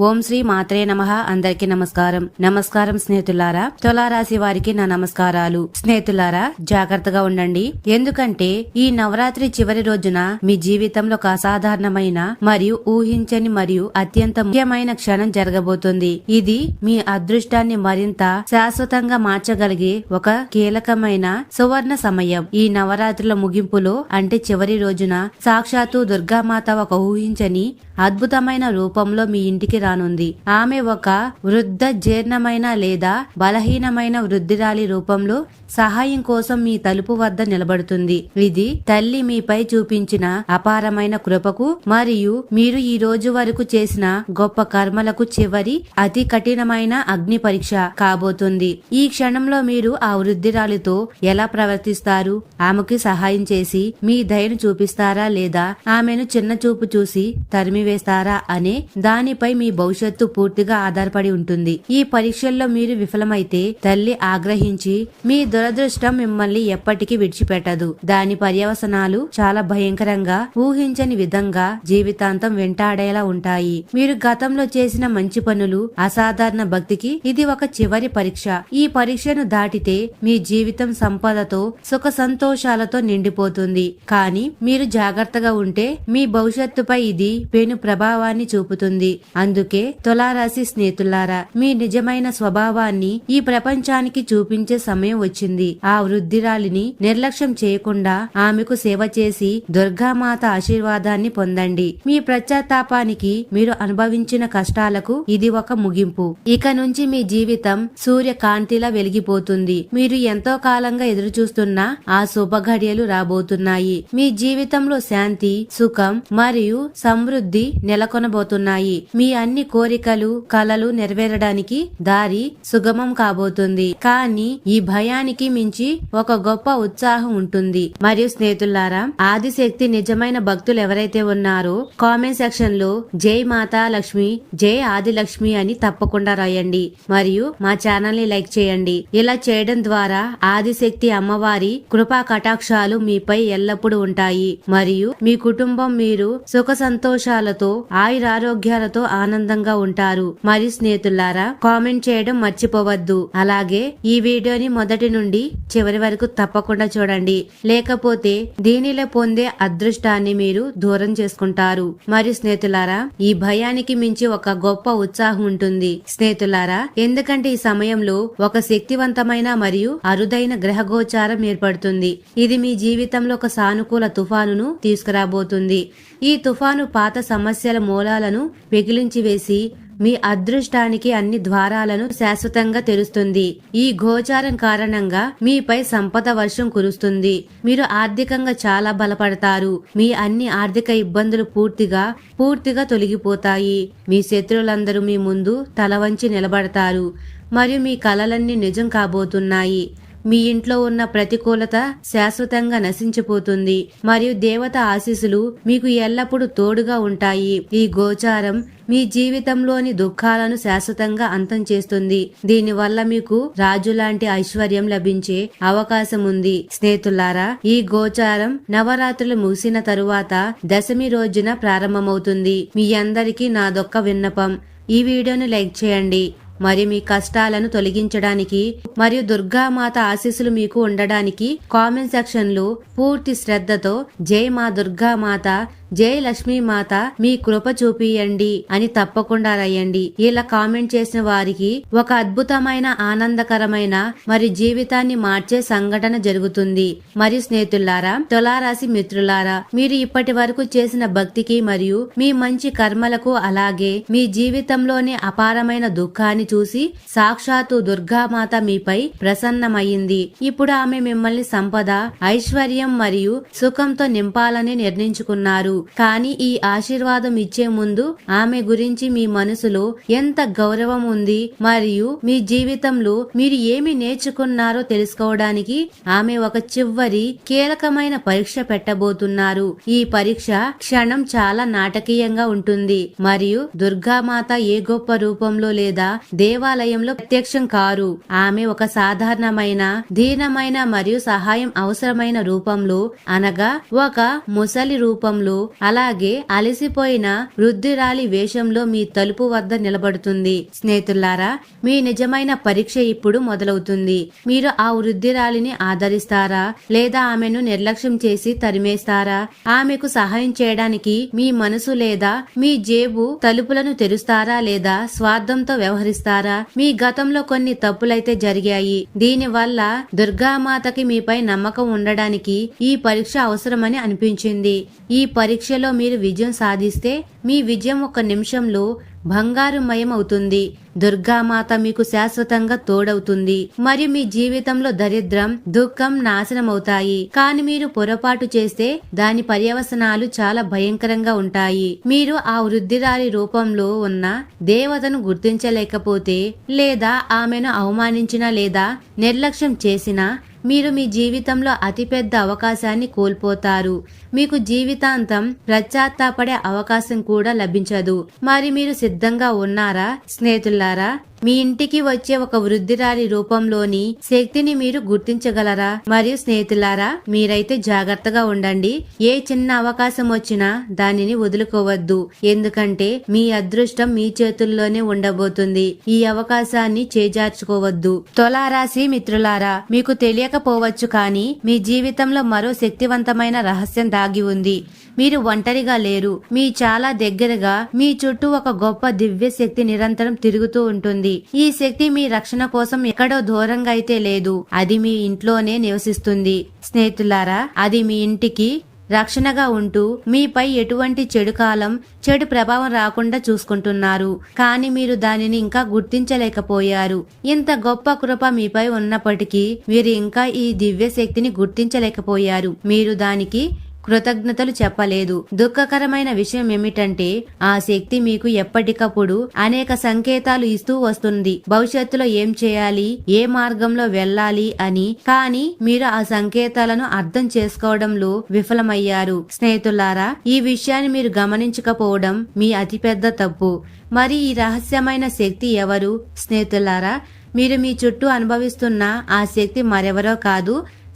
ఓం శ్రీ మాత్రే నమః. అందరికి నమస్కారం. నమస్కారం స్నేహితులారా తులారాశి వారికి నా నమస్కారాలు. స్నేహితులారా జాగ్రత్తగా ఉండండి. ఎందుకంటే ఈ నవరాత్రి చివరి రోజున మీ జీవితంలో ఒక అసాధారణమైన మరియు ఊహించని మరియు అత్యంత ముఖ్యమైన క్షణం జరగబోతుంది. ఇది మీ అదృష్టాన్ని మరింత శాశ్వతంగా మార్చగలిగే ఒక కీలకమైన సువర్ణ సమయం. ఈ నవరాత్రుల ముగింపులో అంటే చివరి రోజున సాక్షాత్తు దుర్గామాత ఒక ఊహించని అద్భుతమైన రూపంలో మీ ఇంటికి రానుంది. ఆమె ఒక వృద్ధ జీర్ణమైన లేదా బలహీనమైన వృద్ధిరాలి రూపంలో సహాయం కోసం మీ తలుపు వద్ద నిలబడుతుంది. ఇది తల్లి మీపై చూపించిన అపారమైన కృపకు మరియు మీరు ఈ రోజు వరకు చేసిన గొప్ప కర్మలకు చివరి అతి కఠినమైన అగ్ని పరీక్ష కాబోతుంది. ఈ క్షణంలో మీరు ఆ వృద్ధిరాలితో ఎలా ప్రవర్తిస్తారు? ఆమెకి సహాయం చేసి మీ దయను చూపిస్తారా లేదా ఆమెను చిన్న చూపు చూసి తరిమివేస్తారా అనే దానిపై మీ భవిష్యత్తు పూర్తిగా ఆధారపడి ఉంటుంది. ఈ పరీక్షల్లో మీరు విఫలమైతే తల్లి ఆగ్రహించి మీ దురదృష్టం మిమ్మల్ని ఎప్పటికీ విడిచిపెట్టదు. దాని పర్యవసనాలు చాలా భయంకరంగా ఊహించని విధంగా జీవితాంతం వెంటాడేలా ఉంటాయి. మీరు గతంలో చేసిన మంచి పనులు అసాధారణ భక్తికి ఇది ఒక చివరి పరీక్ష. ఈ పరీక్షను దాటితే మీ జీవితం సంపదతో సుఖ సంతోషాలతో నిండిపోతుంది. కానీ మీరు జాగ్రత్తగా ఉంటే మీ భవిష్యత్తుపై ఇది పెను ప్రభావాన్ని చూపుతుంది. అందు తులారాశి స్నేహితులారా మీ నిజమైన స్వభావాన్ని ఈ ప్రపంచానికి చూపించే సమయం వచ్చింది. ఆ వృద్ధిరాలిని నిర్లక్ష్యం చేయకుండా ఆమెకు సేవ చేసి దుర్గామాత ఆశీర్వాదాన్ని పొందండి. మీ ప్రత్యాతాపానికి మీరు అనుభవించిన కష్టాలకు ఇది ఒక ముగింపు. ఇక నుంచి మీ జీవితం సూర్య కాంతిలా వెలిగిపోతుంది. మీరు ఎంతో కాలంగా ఎదురు చూస్తున్న ఆ శుభఘడియలు రాబోతున్నాయి. మీ జీవితంలో శాంతి సుఖం మరియు సమృద్ధి నెలకొనబోతున్నాయి. మీ అన్ని కోరికలు కలలు నెరవేరడానికి దారి సుగమం కాబోతుంది. కానీ ఈ భయానికి మించి ఒక గొప్ప ఉత్సాహం ఉంటుంది. మరియు స్నేహితులారా ఆదిశక్తి నిజమైన భక్తులు ఎవరైతే ఉన్నారో కామెంట్ సెక్షన్లో జై మాతా లక్ష్మి జై ఆది లక్ష్మి అని తప్పకుండా రాయండి. మరియు మా ఛానల్ని లైక్ చేయండి. ఇలా చేయడం ద్వారా ఆదిశక్తి అమ్మవారి కృపా కటాక్షాలు మీపై ఎల్లప్పుడూ ఉంటాయి. మరియు మీ కుటుంబం మీరు సుఖ సంతోషాలతో ఆయురారోగ్యాలతో ఆనందంగా ఉంటారు. మరియు స్నేహితులారా కామెంట్ చేయడం మర్చిపోవద్దు. అలాగే ఈ వీడియోని మొదటి నుండి చివరి వరకు తప్పకుండా చూడండి. లేకపోతే దీనిలో పొందే అదృష్టాన్ని మీరు దూరం చేసుకుంటారు. మరియు స్నేహితులారా ఈ భయానికి మించి ఒక గొప్ప ఉత్సాహం ఉంటుంది. స్నేహితులారా ఎందుకంటే ఈ సమయంలో ఒక శక్తివంతమైన మరియు అరుదైన గ్రహ గోచారం ఏర్పడుతుంది. ఇది మీ జీవితంలో ఒక సానుకూల తుఫానును తీసుకురాబోతుంది. ఈ తుఫాను పాత సమస్యల మూలాలను పెగిలించివేసి మీ అదృష్టానికి అన్ని ద్వారాలను శాశ్వతంగా తెరుస్తుంది. ఈ గోచారం కారణంగా మీపై సంపద వర్షం కురుస్తుంది. మీరు ఆర్థికంగా చాలా బలపడతారు. మీ అన్ని ఆర్థిక ఇబ్బందులు పూర్తిగా పూర్తిగా తొలగిపోతాయి. మీ శత్రువులందరూ మీ ముందు తల వంచి నిలబడతారు. మరియు మీ కలలన్నీ నిజం కాబోతున్నాయి. మీ ఇంట్లో ఉన్న ప్రతికూలత శాశ్వతంగా నశించిపోతుంది. మరియు దేవత ఆశీస్సులు మీకు ఎల్లప్పుడూ తోడుగా ఉంటాయి. ఈ గోచారం మీ జీవితంలోని దుఃఖాలను శాశ్వతంగా అంతం చేస్తుంది. దీనివల్ల మీకు రాజు లాంటి ఐశ్వర్యం లభించే అవకాశం ఉంది. స్నేహితులారా ఈ గోచారం నవరాత్రులు ముగిసిన తరువాత దశమి రోజున ప్రారంభమవుతుంది. మీ అందరికీ నాదొక్క విన్నపం. ఈ వీడియోను లైక్ చేయండి. మరియు మీ కష్టాలను తొలగించడానికి మరియు దుర్గామాత ఆశీస్సులు మీకు ఉండడానికి కామెంట్ సెక్షన్లో పూర్తి శ్రద్ధతో జై మా దుర్గామాత జయలక్ష్మి మాత మీ కృప చూపియండి అని తప్పకుండా రాయండి. ఇలా కామెంట్ చేసిన వారికి ఒక అద్భుతమైన ఆనందకరమైన మరి జీవితాన్ని మార్చే సంఘటన జరుగుతుంది. మరియు స్నేహితులారా తులారాశి మిత్రులారా మీరు ఇప్పటి వరకు చేసిన భక్తికి మరియు మీ మంచి కర్మలకు అలాగే మీ జీవితంలోని అపారమైన దుఃఖాన్ని చూసి సాక్షాత్తు దుర్గామాత మీపై ప్రసన్నమయ్యింది. ఇప్పుడు ఆమె మిమ్మల్ని సంపద ఐశ్వర్యం మరియు సుఖంతో నింపాలని నిర్ణయించుకున్నారు. కానీ ఈ ఆశీర్వాదం ఇచ్చే ముందు ఆమె గురించి మీ మనసులో ఎంత గౌరవం ఉంది మరియు మీ జీవితంలో మీరు ఏమి నేర్చుకున్నారో తెలుసుకోవడానికి ఆమె ఒక చివరి కీలకమైన పరీక్ష పెట్టబోతున్నారు. ఈ పరీక్ష క్షణం చాలా నాటకీయంగా ఉంటుంది. మరియు దుర్గామాత ఏ గొప్ప రూపంలో లేదా దేవాలయంలో ప్రత్యక్షం కారు. ఆమె ఒక సాధారణమైన దీనమైన మరియు సహాయం అవసరమైన రూపంలో అనగా ఒక ముసలి రూపంలో అలాగే అలసిపోయిన వృద్ధురాలి వేషంలో మీ తలుపు వద్ద నిలబడుతుంది. స్నేహితులారా మీ నిజమైన పరీక్ష ఇప్పుడు మొదలవుతుంది. మీరు ఆ వృద్ధురాలిని ఆదరిస్తారా? లేదా ఆమెను నిర్లక్ష్యం చేసి తరిమేస్తారా? ఆమెకు సహాయం చేయడానికి మీ మనసు లేదా మీ జేబు తలుపులను తెరుస్తారా లేదా స్వార్థంతో వ్యవహరిస్తారా? మీ గతంలో కొన్ని తప్పులైతే జరిగాయి. దీని వల్ల దుర్గామాతకి మీపై నమ్మకం ఉండడానికి ఈ పరీక్ష అవసరమని అనిపించింది. ఈ పరీక్ష పరీక్షలో మీరు విజయం సాధిస్తే మీ విజయం ఒక నిమిషంలో బంగారుమయం అవుతుంది దుర్గామాత మీకు శాశ్వతంగా తోడవుతుంది. మరియు మీ జీవితంలో దరిద్రం దుఃఖం నాశనమవుతాయి. కానీ మీరు పొరపాటు చేస్తే దాని పర్యవసనాలు చాలా భయంకరంగా ఉంటాయి. మీరు ఆ వృద్ధిరాలి రూపంలో ఉన్న దేవతను గుర్తించలేకపోతే లేదా ఆమెను అవమానించినా లేదా నిర్లక్ష్యం చేసినా మీరు మీ జీవితంలో అతిపెద్ద అవకాశాన్ని కోల్పోతారు. మీకు జీవితాంతం పశ్చాత్తాపడే అవకాశం కూడా లభించదు. మరి మీరు సిద్ధంగా ఉన్నారా? స్నేహితులారా మీ ఇంటికి వచ్చే ఒక వృద్ధిరాలి రూపంలోని శక్తిని మీరు గుర్తించగలరా? మరియు స్నేహితులారా మీరైతే జాగ్రత్తగా ఉండండి. ఏ చిన్న అవకాశం వచ్చినా దానిని వదులుకోవద్దు. ఎందుకంటే మీ అదృష్టం మీ చేతుల్లోనే ఉండబోతుంది. ఈ అవకాశాన్ని చేజార్చుకోవద్దు. తులారాశి మిత్రులారా మీకు తెలియకపోవచ్చు కానీ మీ జీవితంలో మరో శక్తివంతమైన రహస్యం దాగి ఉంది. మీరు ఒంటరిగా లేరు. మీ చాలా దగ్గరగా మీ చుట్టూ ఒక గొప్ప దివ్య శక్తి నిరంతరం తిరుగుతూ ఉంటుంది. ఈ శక్తి మీ రక్షణ కోసం ఎక్కడో దూరంగా అయితే లేదు. అది మీ ఇంట్లోనే నివసిస్తుంది. స్నేహితులారా అది మీ ఇంటికి రక్షణగా ఉంటూ మీపై ఎటువంటి చెడు కాలం చెడు ప్రభావం రాకుండా చూసుకుంటున్నారు. కానీ మీరు దానిని ఇంకా గుర్తించలేకపోయారు. ఇంత గొప్ప కృప మీపై ఉన్నప్పటికీ మీరు ఇంకా ఈ దివ్య శక్తిని గుర్తించలేకపోయారు. మీరు దానికి కృతజ్ఞతలు చెప్పలేదు. దుఃఖకరమైన విషయం ఏమిటంటే ఆ శక్తి మీకు ఎప్పటికప్పుడు అనేక సంకేతాలు ఇస్తూ వస్తుంది. భవిష్యత్తులో ఏం చేయాలి ఏ మార్గంలో వెళ్ళాలి అని కానీ మీరు ఆ సంకేతాలను అర్థం చేసుకోవడంలో విఫలమయ్యారు. స్నేహితులారా ఈ విషయాన్ని మీరు గమనించకపోవడం మీ అతిపెద్ద తప్పు. మరి ఈ రహస్యమైన శక్తి ఎవరు? స్నేహితులారా మీరు మీ చుట్టూ అనుభవిస్తున్న ఆ శక్తి మరెవరో కాదు.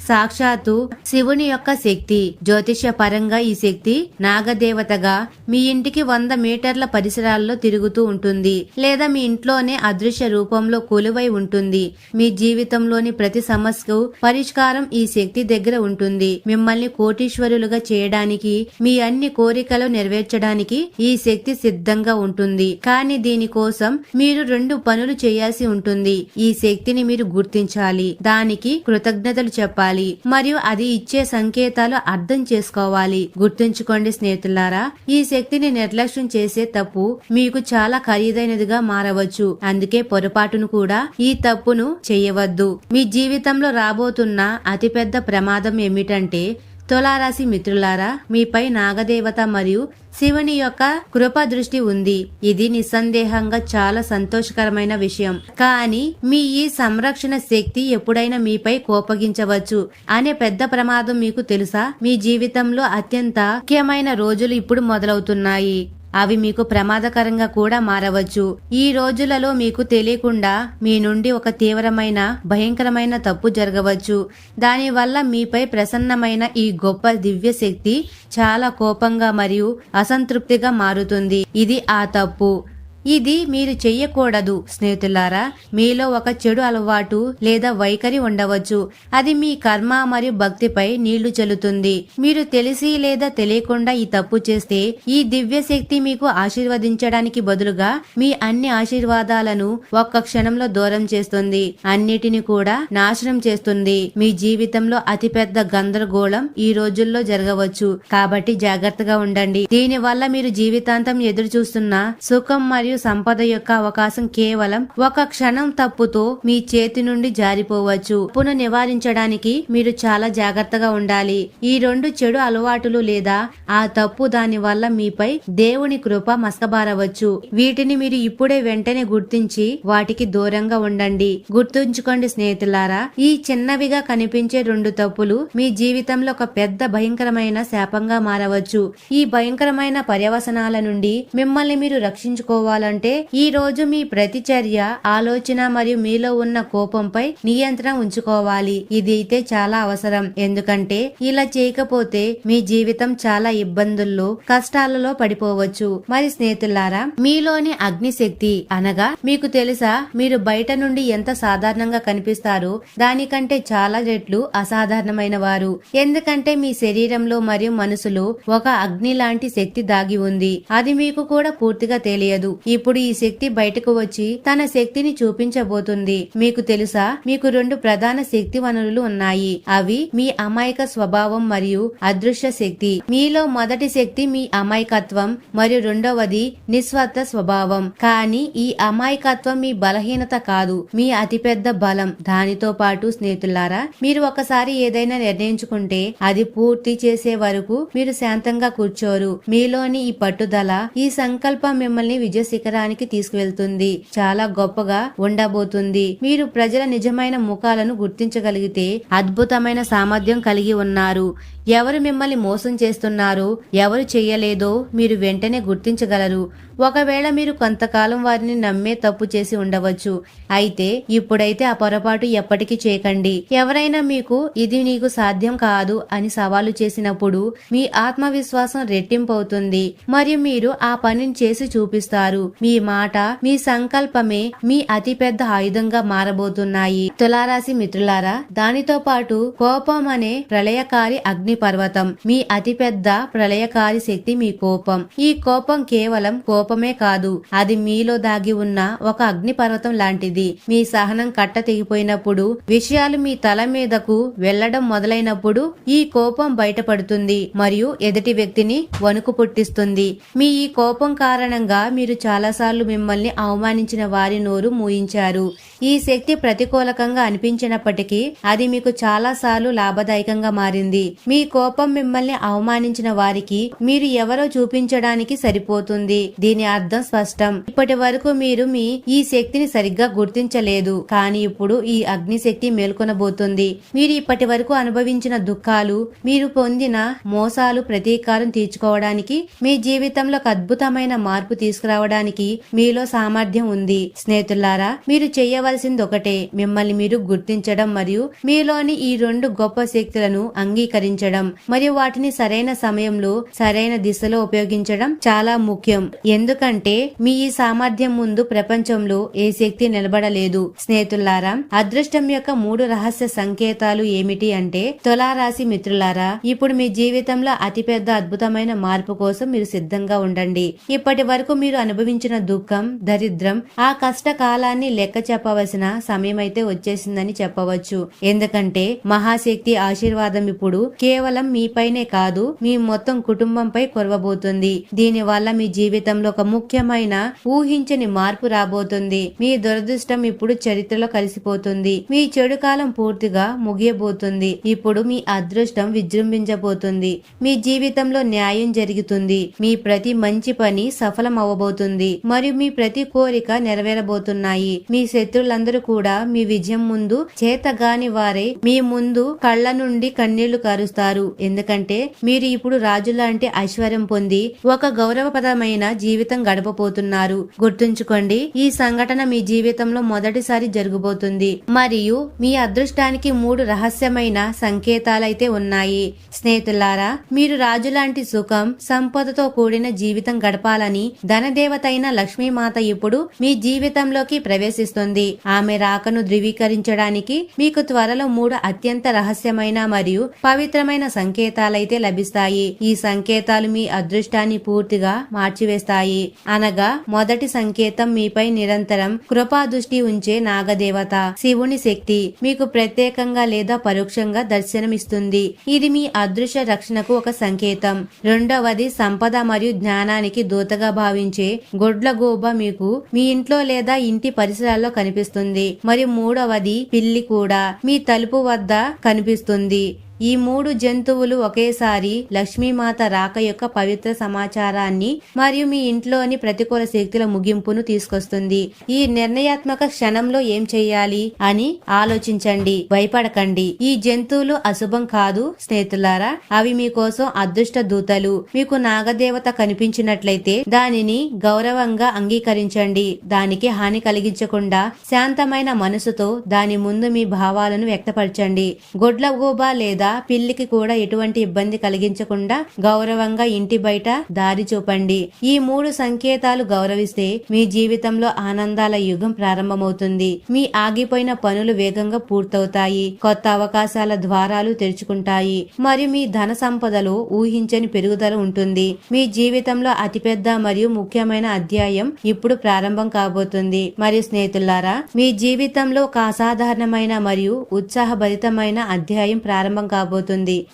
సాక్షాత్తు శివుని యొక్క శక్తి. జ్యోతిష్య పరంగా ఈ శక్తి నాగదేవతగా మీ ఇంటికి వంద మీటర్ల పరిసరాల్లో తిరుగుతూ ఉంటుంది. లేదా మీ ఇంట్లోనే అదృశ్య రూపంలో కొలువై ఉంటుంది. మీ జీవితంలోని ప్రతి సమస్యకు పరిష్కారం ఈ శక్తి దగ్గర ఉంటుంది. మిమ్మల్ని కోటీశ్వరులుగా చేయడానికి మీ అన్ని కోరికలు నెరవేర్చడానికి ఈ శక్తి సిద్ధంగా ఉంటుంది. కానీ దీనికోసం మీరు రెండు పనులు చేయాల్సి ఉంటుంది. ఈ శక్తిని మీరు గుర్తించాలి. దానికి కృతజ్ఞతలు చెప్పాలి. మరియు అది ఇచ్చే సంకేతాలు అర్థం చేసుకోవాలి. గుర్తుంచుకోండి స్నేహితులారా ఈ శక్తిని నిర్లక్ష్యం చేసే తప్పు మీకు చాలా ఖరీదైనదిగా మారవచ్చు. అందుకే పొరపాటును కూడా ఈ తప్పును చేయవద్దు. మీ జీవితంలో రాబోతున్న అతిపెద్ద ప్రమాదం ఏమిటంటే తులారాశి మిత్రులారా మీపై నాగదేవత మరియు శివుని యొక్క కృప దృష్టి ఉంది. ఇది నిస్సందేహంగా చాలా సంతోషకరమైన విషయం. కానీ మీ ఈ సంరక్షణ శక్తి ఎప్పుడైనా మీపై కోపగించవచ్చు అనే పెద్ద ప్రమాదం మీకు తెలుసా? మీ జీవితంలో అత్యంత ముఖ్యమైన రోజులు ఇప్పుడు మొదలవుతున్నాయి. అవి మీకు ప్రమాదకరంగా కూడా మారవచ్చు. ఈ రోజులలో మీకు తెలియకుండా మీ నుండి ఒక తీవ్రమైన భయంకరమైన తప్పు జరగవచ్చు. దానివల్ల మీపై ప్రసన్నమైన ఈ గొప్ప దివ్య శక్తి చాలా కోపంగా మరియు అసంతృప్తిగా మారుతుంది. ఇది ఆ తప్పు. ఇది మీరు చెయ్యకూడదు స్నేహితులారా. మీలో ఒక చెడు అలవాటు లేదా వైఖరి ఉండవచ్చు. అది మీ కర్మ మరియు భక్తిపై నీళ్ళు చల్లుతుంది. మీరు తెలిసి లేదా తెలియకుండా ఈ తప్పు చేస్తే ఈ దివ్య శక్తి మీకు ఆశీర్వదించడానికి బదులుగా మీ అన్ని ఆశీర్వాదాలను ఒక్క క్షణంలో దూరం చేస్తుంది. అన్నిటిని కూడా నాశనం చేస్తుంది. మీ జీవితంలో అతిపెద్ద గందరగోళం ఈ రోజుల్లో జరగవచ్చు. కాబట్టి జాగ్రత్తగా ఉండండి. దీని వల్ల మీరు జీవితాంతం ఎదురు చూస్తున్న సుఖం మరియు సంపద యొక్క అవకాశం కేవలం ఒక క్షణం తప్పుతో మీ చేతి నుండి జారిపోవచ్చు. తప్పును నివారించడానికి మీరు చాలా జాగ్రత్తగా ఉండాలి. ఈ రెండు చెడు అలవాటులు లేదా ఆ తప్పు దాని వల్ల మీపై దేవుని కృప మసకబారవచ్చు. వీటిని మీరు ఇప్పుడే వెంటనే గుర్తించి వాటికి దూరంగా ఉండండి. గుర్తుంచుకోండి స్నేహితులారా ఈ చిన్నవిగా కనిపించే రెండు తప్పులు మీ జీవితంలో ఒక పెద్ద భయంకరమైన శాపంగా మారవచ్చు. ఈ భయంకరమైన పర్యవసనాల నుండి మిమ్మల్ని మీరు రక్షించుకోవాలి ఉండాలంటే ఈ రోజు మీ ప్రతిచర్య ఆలోచన మరియు మీలో ఉన్న కోపంపై నియంత్రణ ఉంచుకోవాలి. ఇది అయితే చాలా అవసరం. ఎందుకంటే ఇలా చేయకపోతే మీ జీవితం చాలా ఇబ్బందుల్లో కష్టాలలో పడిపోవచ్చు. మరి స్నేహితులారా మీలోని అగ్నిశక్తి అనగా మీకు తెలుసా మీరు బయట నుండి ఎంత సాధారణంగా కనిపిస్తారో దానికంటే చాలా రెట్లు అసాధారణమైన వారు. ఎందుకంటే మీ శరీరంలో మరియు మనసులో ఒక అగ్ని లాంటి శక్తి దాగి ఉంది. అది మీకు కూడా పూర్తిగా తెలియదు. ఇప్పుడు ఈ శక్తి బయటకు వచ్చి తన శక్తిని చూపించబోతుంది. మీకు తెలుసా? మీకు రెండు ప్రధాన శక్తి వనరులు ఉన్నాయి. అవి మీ అమాయక స్వభావం మరియు అదృశ్య శక్తి. మీలో మొదటి శక్తి మీ అమాయకత్వం మరియు రెండవది నిస్వార్థ స్వభావం. కానీ ఈ అమాయకత్వం మీ బలహీనత కాదు మీ అతిపెద్ద బలం. దానితో పాటు స్నేహితులారా మీరు ఒకసారి ఏదైనా నిర్ణయించుకుంటే అది పూర్తి చేసే వరకు మీరు శాంతంగా కూర్చోరు. మీలోని ఈ పట్టుదల ఈ సంకల్పం మిమ్మల్ని విజయ శిఖరానికి తీసుకువెళ్తుంది. చాలా గొప్పగా ఉండబోతుంది. మీరు ప్రజల నిజమైన ముఖాలను గుర్తించగలిగితే అద్భుతమైన సామర్థ్యం కలిగి ఉన్నారు. ఎవరు మిమ్మల్ని మోసం చేస్తున్నారో? ఎవరు చేయలేదో మీరు వెంటనే గుర్తించగలరు. ఒకవేళ మీరు కొంతకాలం వారిని నమ్మే తప్పు చేసి ఉండవచ్చు. అయితే ఇప్పుడైతే ఆ పొరపాటు ఎప్పటికీ చేయకండి. ఎవరైనా మీకు ఇది నీకు సాధ్యం కాదు అని సవాలు చేసినప్పుడు మీ ఆత్మవిశ్వాసం రెట్టింపు అవుతుంది మరియు మీరు ఆ పనిని చేసి చూపిస్తారు. మీ మాట మీ సంకల్పమే మీ అతిపెద్ద ఆయుధంగా మారబోతున్నాయి. తులారాశి మిత్రులారా దానితో పాటు కోపం అనే ప్రళయకారి అగ్ని అగ్ని పర్వతం. మీ అతిపెద్ద ప్రళయకారి శక్తి మీ కోపం. ఈ కోపం కేవలం కోపమే కాదు అది మీలో దాగి ఉన్న ఒక అగ్ని పర్వతం లాంటిది. మీ సహనం కట్ట తెగిపోయినప్పుడు విషయాలు మీ తల మీదకు వెళ్ళడం మొదలైనప్పుడు ఈ కోపం బయటపడుతుంది మరియు ఎదుటి వ్యక్తిని వణుకు పుట్టిస్తుంది. మీ ఈ కోపం కారణంగా మీరు చాలాసార్లు మిమ్మల్ని అవమానించిన వారి నోరు మూయించారు. ఈ శక్తి ప్రతికూలకంగా అనిపించినప్పటికీ అది మీకు చాలాసార్లు లాభదాయకంగా మారింది. మీ కోపం మిమ్మల్ని అవమానించిన వారికి మీరు ఎవరో చూపించడానికి సరిపోతుంది. దీని అర్థం స్పష్టం. ఇప్పటి వరకు మీరు మీ ఈ శక్తిని సరిగ్గా గుర్తించలేదు. కానీ ఇప్పుడు ఈ అగ్ని శక్తి మేల్కొనబోతుంది. మీరు ఇప్పటి వరకు అనుభవించిన దుఃఖాలు మీరు పొందిన మోసాలు ప్రతీకారం తీర్చుకోవడానికి మీ జీవితంలో ఒక అద్భుతమైన మార్పు తీసుకురావడానికి మీలో సామర్థ్యం ఉంది. స్నేహితులారా మీరు చేయవలసింది ఒకటే. మిమ్మల్ని మీరు గుర్తించడం మరియు మీలోని ఈ రెండు గొప్ప శక్తులను అంగీకరించడం. మరియు వాటిని సరైన సమయంలో సరైన దిశలో ఉపయోగించడం చాలా ముఖ్యం. ఎందుకంటే మీ ఈ సామర్థ్యం ముందు ప్రపంచంలో ఏ శక్తి నిలబడలేదు. స్నేహితులారా అదృష్టం యొక్క మూడు రహస్య సంకేతాలు ఏమిటి అంటే తులారాశి మిత్రులారా ఇప్పుడు మీ జీవితంలో అతిపెద్ద అద్భుతమైన మార్పు కోసం మీరు సిద్ధంగా ఉండండి. ఇప్పటి వరకు మీరు అనుభవించిన దుఃఖం దరిద్రం ఆ కష్ట కాలాన్ని లెక్క చెప్పవలసిన సమయం అయితే వచ్చేసిందని చెప్పవచ్చు. ఎందుకంటే మహాశక్తి ఆశీర్వాదం ఇప్పుడు కేవలం కేవలం మీపైనే కాదు మీ మొత్తం కుటుంబంపై కొరవబోతుంది. దీని వల్ల మీ జీవితంలో ఒక ముఖ్యమైన ఊహించని మార్పు రాబోతుంది. మీ దురదృష్టం ఇప్పుడు చరిత్రలో కలిసిపోతుంది. మీ చెడు కాలం పూర్తిగా ముగియబోతుంది. ఇప్పుడు మీ అదృష్టం విజృంభించబోతుంది. మీ జీవితంలో న్యాయం జరుగుతుంది. మీ ప్రతి మంచి పని సఫలం అవ్వబోతుంది మరియు మీ ప్రతి కోరిక నెరవేరబోతున్నాయి. మీ శత్రులందరూ కూడా మీ విజయం ముందు చేతగాని వారే. మీ ముందు కళ్ళ నుండి కన్నీళ్ళు కారుస్తారు. ఎందుకంటే మీరు ఇప్పుడు రాజు లాంటి ఐశ్వర్యం పొంది ఒక గౌరవప్రదమైన జీవితం గడపబోతున్నారు. గుర్తుంచుకోండి ఈ సంఘటన మీ జీవితంలో మొదటిసారి జరగబోతుంది. మరియు మీ అదృష్టానికి మూడు రహస్యమైన సంకేతాలైతే ఉన్నాయి. స్నేహితులారా మీరు రాజు లాంటి సుఖం సంపదతో కూడిన జీవితం గడపాలని ధనదేవత అయిన లక్ష్మీమాత ఇప్పుడు మీ జీవితంలోకి ప్రవేశిస్తుంది. ఆమె రాకను ధృవీకరించడానికి మీకు త్వరలో మూడు అత్యంత రహస్యమైన మరియు పవిత్రమైన సంకేతాలైతే లభిస్తాయి. ఈ సంకేతాలు మీ అదృష్టాన్ని పూర్తిగా మార్చివేస్తాయి. అనగా మొదటి సంకేతం మీపై నిరంతరం కృపా దృష్టి ఉంచే నాగదేవత శివుని శక్తి మీకు ప్రత్యేకంగా లేదా పరోక్షంగా దర్శనమిస్తుంది. ఇది మీ అదృశ్య రక్షణకు ఒక సంకేతం. రెండవది సంపద మరియు జ్ఞానానికి దూతగా భావించే గొడ్ల గోబ మీకు మీ ఇంట్లో లేదా ఇంటి పరిసరాల్లో కనిపిస్తుంది. మరియు మూడవది పిల్లి కూడా మీ తలుపు వద్ద కనిపిస్తుంది. ఈ మూడు జంతువులు ఒకేసారి లక్ష్మీమాత రాక యొక్క పవిత్ర సమాచారాన్ని మరియు మీ ఇంట్లోని ప్రతికూల శక్తుల ముగింపును తీసుకొస్తుంది. ఈ నిర్ణయాత్మక క్షణంలో ఏం చేయాలి అని ఆలోచించండి. భయపడకండి. ఈ జంతువులు అశుభం కాదు స్నేహితులారా. అవి మీకోసం అదృష్ట దూతలు. మీకు నాగదేవత కనిపించినట్లయితే దానిని గౌరవంగా అంగీకరించండి. దానికి హాని కలిగించకుండా శాంతమైన మనసుతో దాని ముందు మీ భావాలను వ్యక్తపరచండి. గొడ్ల గోబా లేదా పిల్లికి కూడా ఎటువంటి ఇబ్బంది కలిగించకుండా గౌరవంగా ఇంటి బయట దారి చూపండి. ఈ మూడు సంకేతాలు గౌరవిస్తే మీ జీవితంలో ఆనందాల యుగం ప్రారంభమవుతుంది. మీ ఆగిపోయిన పనులు వేగంగా పూర్తవుతాయి. కొత్త అవకాశాల ద్వారాలు తెరుచుకుంటాయి. మరియు మీ ధన సంపదలో ఊహించని పెరుగుదల ఉంటుంది. మీ జీవితంలో అతిపెద్ద మరియు ముఖ్యమైన అధ్యాయం ఇప్పుడు ప్రారంభం కాబోతుంది. మరియు స్నేహితులారా మీ జీవితంలో ఒక అసాధారణమైన మరియు ఉత్సాహభరితమైన అధ్యాయం ప్రారంభం కాబోతుంది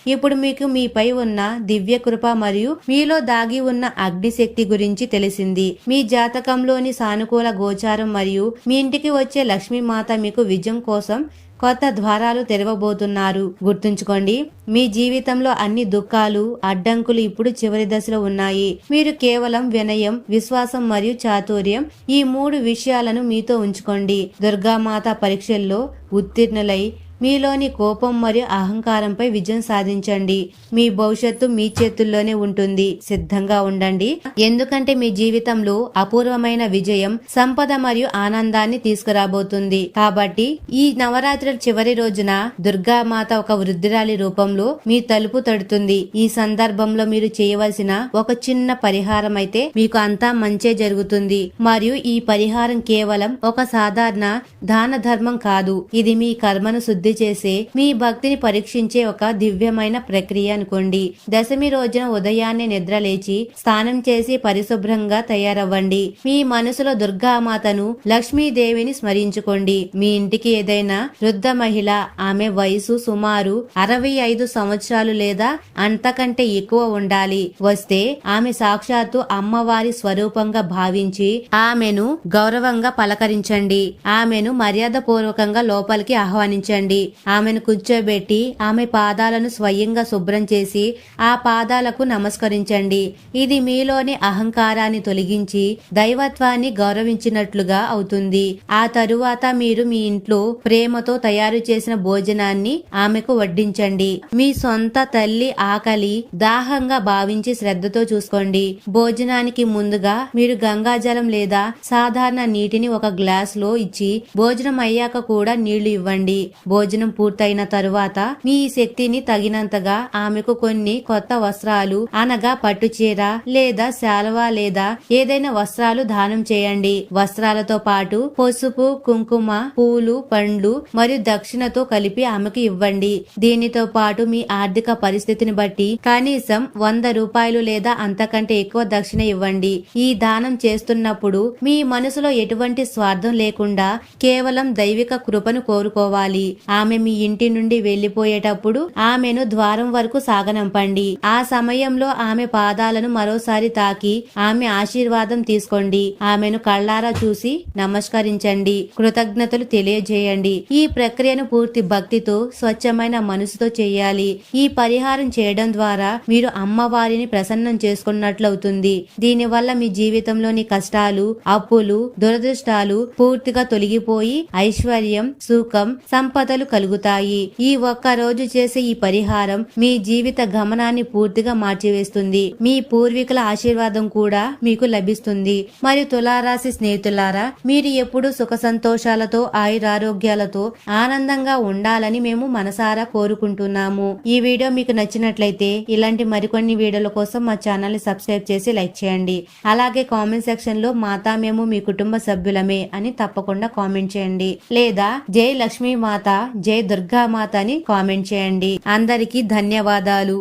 ఇప్పుడు మీకు మీపై ఉన్న దివ్య కృప మరియు మీలో దాగి ఉన్న అగ్నిశక్తి గురించి తెలిసింది. మీ జాతకంలోని సానుకూల గోచారం మరియు మీ ఇంటికి వచ్చే లక్ష్మీమాత మీకు విజయం కోసం కొత్త ద్వారాలు తెరవబోతున్నారు. గుర్తుంచుకోండి మీ జీవితంలో అన్ని దుఃఖాలు అడ్డంకులు ఇప్పుడు చివరి దశలో ఉన్నాయి. మీరు కేవలం వినయం విశ్వాసం మరియు చాతుర్యం ఈ మూడు విషయాలను మీతో ఉంచుకోండి. దుర్గామాత పరీక్షల్లో ఉత్తీర్ణులై మీలోని కోపం మరియు అహంకారంపై విజయం సాధించండి. మీ భవిష్యత్తు మీ చేతుల్లోనే ఉంటుంది. సిద్ధంగా ఉండండి. ఎందుకంటే మీ జీవితంలో అపూర్వమైన విజయం సంపద మరియు ఆనందాన్ని తీసుకురాబోతుంది. కాబట్టి ఈ నవరాత్రుల చివరి రోజున దుర్గామాత ఒక వృద్ధురాలి రూపంలో మీ తలుపు తడుతుంది. ఈ సందర్భంలో మీరు చేయవలసిన ఒక చిన్న పరిహారం అయితే మీకు అంతా మంచే జరుగుతుంది. మరియు ఈ పరిహారం కేవలం ఒక సాధారణ దాన ధర్మం కాదు. ఇది మీ కర్మను శుద్ధి చేసే మీ భక్తిని పరీక్షించే ఒక దివ్యమైన ప్రక్రియ అనుకోండి. దశమి రోజున ఉదయాన్నే నిద్ర లేచి స్నానం చేసి పరిశుభ్రంగా తయారవ్వండి. మీ మనసులో దుర్గామాతను లక్ష్మీదేవిని స్మరించుకోండి. మీ ఇంటికి ఏదైనా వృద్ధ మహిళ ఆమె వయసు సుమారు అరవై ఐదు సంవత్సరాలు లేదా అంతకంటే ఎక్కువ ఉండాలి. వస్తే ఆమె సాక్షాత్తు అమ్మవారి స్వరూపంగా భావించి ఆమెను గౌరవంగా పలకరించండి. ఆమెను మర్యాద పూర్వకంగా లోపలికి ఆహ్వానించండి. ఆమెను కూర్చోబెట్టి ఆమె పాదాలను స్వయంగా శుభ్రం చేసి ఆ పాదాలకు నమస్కరించండి. ఇది మీలోని అహంకారాన్ని తొలగించి దైవత్వాన్ని గౌరవించినట్లుగా అవుతుంది. ఆ తరువాత మీరు మీ ఇంట్లో ప్రేమతో తయారు చేసిన భోజనాన్ని ఆమెకు వడ్డించండి. మీ సొంత తల్లి ఆకలి దాహంగా భావించి శ్రద్ధతో చూసుకోండి. భోజనానికి ముందుగా మీరు గంగాజలం లేదా సాధారణ నీటిని ఒక గ్లాస్లో ఇచ్చి భోజనం అయ్యాక కూడా నీళ్ళు ఇవ్వండి. భోజనం పూర్తయిన తరువాత మీ శక్తిని తగినంతగా ఆమెకు కొన్ని కొత్త వస్త్రాలు అనగా పట్టుచీర లేదా శాలువా లేదా ఏదైనా వస్త్రాలు దానం చేయండి. వస్త్రాలతో పాటు పసుపు కుంకుమ పూలు పండ్లు మరియు దక్షిణతో కలిపి ఆమెకు ఇవ్వండి. దీనితో పాటు మీ ఆర్థిక పరిస్థితిని బట్టి కనీసం వంద రూపాయలు లేదా అంతకంటే ఎక్కువ దక్షిణ ఇవ్వండి. ఈ దానం చేస్తున్నప్పుడు మీ మనసులో ఎటువంటి స్వార్థం లేకుండా కేవలం దైవిక కృపను కోరుకోవాలి. ఆమె మీ ఇంటి నుండి వెళ్ళిపోయేటప్పుడు ఆమెను ద్వారం వరకు సాగనంపండి. ఆ సమయంలో ఆమె పాదాలను మరోసారి తాకి ఆమె ఆశీర్వాదం తీసుకోండి. ఆమెను కళ్ళారా చూసి నమస్కరించండి. కృతజ్ఞతలు తెలియజేయండి. ఈ ప్రక్రియను పూర్తి భక్తితో స్వచ్ఛమైన మనసుతో చేయాలి. ఈ పరిహారం చేయడం ద్వారా మీరు అమ్మవారిని ప్రసన్నం చేసుకున్నట్లవుతుంది. దీనివల్ల మీ జీవితంలోని కష్టాలు అప్పులు దురదృష్టాలు పూర్తిగా తొలగిపోయి ఐశ్వర్యం సుఖం సంపదలు కలుగుతాయి. ఈ ఒక్క రోజు చేసే ఈ పరిహారం మీ జీవిత గమనాన్ని పూర్తిగా మార్చివేస్తుంది. మీ పూర్వీకుల ఆశీర్వాదం కూడా మీకు లభిస్తుంది. మరియు తులారాశి స్నేహితులారా మీరు ఎప్పుడు సుఖ సంతోషాలతో ఆయురారోగ్యాలతో ఆనందంగా ఉండాలని మేము మనసారా కోరుకుంటున్నాము. ఈ వీడియో మీకు నచ్చినట్లయితే ఇలాంటి మరికొన్ని వీడియోల కోసం మా ఛానల్ని సబ్స్క్రైబ్ చేసి లైక్ చేయండి. అలాగే కామెంట్ సెక్షన్లో మాతా మేము మీ కుటుంబ సభ్యులమే అని తప్పకుండా కామెంట్ చేయండి. లేదా జై లక్ష్మీ మాత జై దుర్గామాత అని కామెంట్ చేయండి. అందరికీ ధన్యవాదాలు.